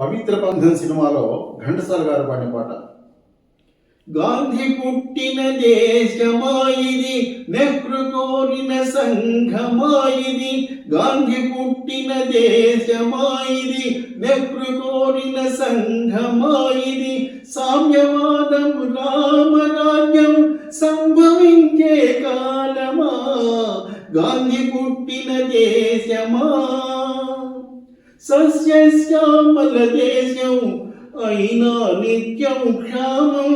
పవిత్ర బంధం సినిమాలో ఘంటసాల గారు పాడిన పాట. గాంధీ పుట్టిన దేశమాయిది నెహ్రు కోరిన సంఘమాయిది. గాంధీ పుట్టిన దేశమాయిది నెహ్రు కోరిన సంఘమాయిది. సామ్యవాదం రామరాజ్యం సంభవించే కాలమా? గాంధీ పుట్టిన దేశమా? సస్యశ్యామలదేశం అయినా నిత్యం క్షామం.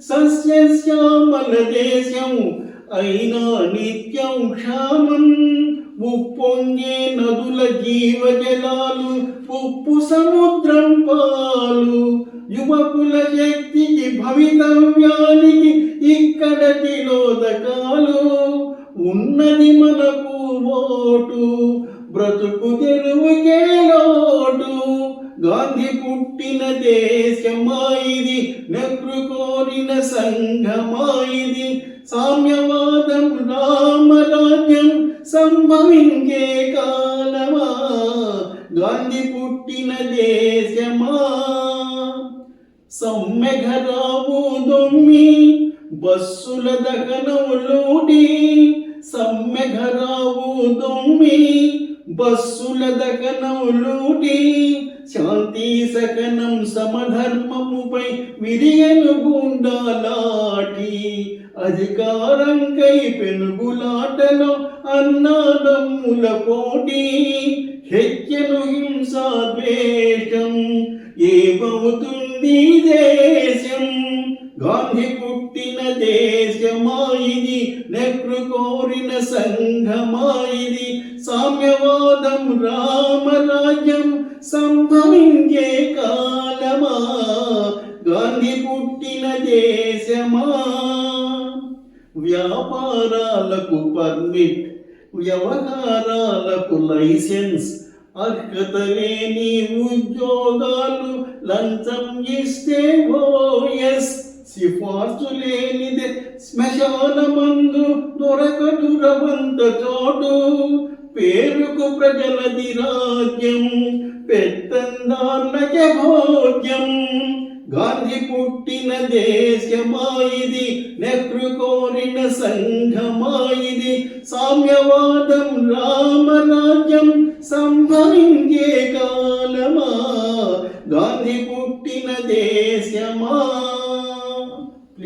సస్యశ్యామలదేశం అయినా నిత్యం క్షామం. ఉప్పొంగే నదుల జీవజలాలు ఉప్పు సముద్రం పాలు. యువకుల శక్తికి భవితవ్యానికి ఇక్కడ తిలోదకాలు. ఉన్నది మనకు ఓటు బ్రతుకు తెరువుకే పుట్టిన దేశమాయిది నెహ్రు కోరిన సంఘమాయిది సామ్యవాదం రామరాజ్యం సంభవించే కాలమా? గాంధీ పుట్టిన దేశమా? సమ్మెఘరావు దొమ్మి బస్సుల దగనవులోటి సమ్మెఘరావు దొమ్మి బస్సుల దగనవులోటి శాంతి సకనం సమధర్మముపై విరియను గుండాలాటి అధికారంకై పెనుగులాటలో అన్నాదమ్ముల పోటీ. హెచ్చను హింసాద్వేషం ఏమవుతుంది దేశం. గాంధీ పుట్టిన కోరిన సంఘమాయిది సామ్యవాదం రామరాజ్యం సంభవించే కాలమా? గాంధీ పుట్టిన దేశమా? వ్యాపారాలకు పర్మిట్ వ్యవహారాలకు లైసెన్స్ అర్హత లేని ఉద్యోగాలు లంచం ఇస్తే ఓఎస్ సిఫార్సు లేనిదే శ్మశానమందు దొరకదురవంత చోటు. పేరుకు ప్రజలది రాజ్యం పెత్తందార్లకే భోజ్యం గాంధీ పుట్టిన దేశమాయిది నెహ్రు కోరిన సంఘమాయిది. సామ్యవాదం రామరాజ్యం సంభవించే కాలమా? గాంధీ పుట్టిన దేశమా?